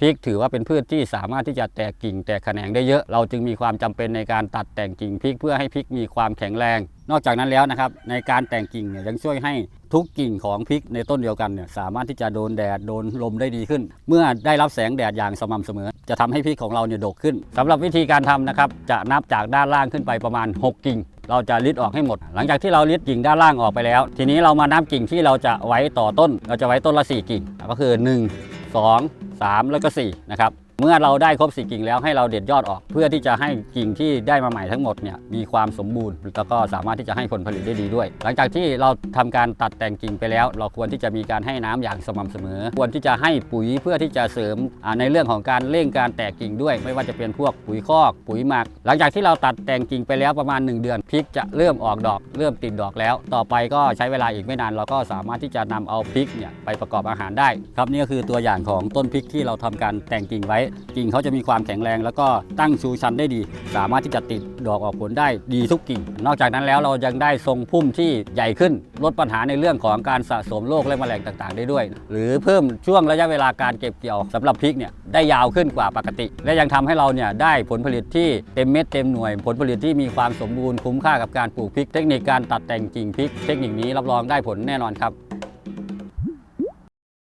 พริกถือว่าเป็นพืชที่สามารถที่จะแตกกิ่งแตกแขนงได้เยอะ เราจึงมีความจำเป็นในการตัดแต่งกิ่งพริกเพื่อให้พริกมีความแข็งแรง นอกจากนั้นแล้วนะครับในการแต่งกิ่งเนี่ยยังช่วยให้ทุกกิ่งของพริกในต้นเดียวกันเนี่ยสามารถที่จะโดนแดดโดนลมได้ดีขึ้น เมื่อได้รับแสงแดดอย่างสม่ำเสมอ จะทำให้พริกของเราเนี่ยดกขึ้นสำหรับวิธีการทำนะครับจะนับจากด้านล่างขึ้นไปประมาณ 6 กิ่งเราจะลิดออกให้หมด หลังจากที่เราลิดกิ่งด้านล่างออกไปแล้ว ทีนี้เรามานับกิ่งที่เราจะไว้ต่อต้น เราจะไว้ต้นละ 4 กิ่ง ก็คือ 1 2 3 แล้วก็4นะครับเมื่อเราได้ครบ4กิ่งแล้วให้เราเด็ดยอดออก เพื่อที่จะให้กิ่งที่ได้มาใหม่ทั้งหมดเนี่ยมีความสมบูรณ์แล้วก็สามารถที่จะให้ผลผลิตได้ดีด้วย หลังจากที่เราทำการตัดแต่งกิ่งไปแล้ว เราควรที่จะมีการให้น้ำอย่างสม่ำเสมอ ควรที่จะให้ปุ๋ยเพื่อที่จะเสริมในเรื่องของการเร่งการแตกกิ่งด้วย ไม่ว่าจะเป็นพวกปุ๋ยคอก ปุ๋ยหมัก หลังจากที่เราตัดแต่งกิ่งไปแล้วประมาณ 1 เดือนพริกจะเริ่มออกดอก เริ่มติดดอกแล้ว ต่อไปก็ใช้เวลาอีกไม่นานเราก็สามารถที่จะนำเอาพริกเนี่ยไปประกอบอาหารได้ ครับนี่ก็คือตัวอย่างของต้นพริกที่เราทำการแต่งกิ่งไว้ กิ่งเขาจะมีความแข็งแรง แล้วก็ตั้งชูชันได้ดี สามารถที่จะติดดอกออกผลได้ดีทุกกิ่ง นอกจากนั้นแล้วเรายังได้ทรงพุ่มที่ใหญ่ขึ้น ลดปัญหาในเรื่องของการสะสมโรคและแมลงต่างๆ ได้ด้วย หรือเพิ่มช่วงระยะเวลาการเก็บเกี่ยวสำหรับพริกเนี่ยได้ยาวขึ้นกว่าปกติ และยังทำให้เราเนี่ยได้ผลผลิตที่เต็มเม็ดเต็มหน่วย ผลผลิตที่มีความสมบูรณ์คุ้มค่ากับการปลูกพริก เทคนิคการตัดแต่งกิ่งพริก เทคนิคนี้รับรองได้ผลแน่นอนครับ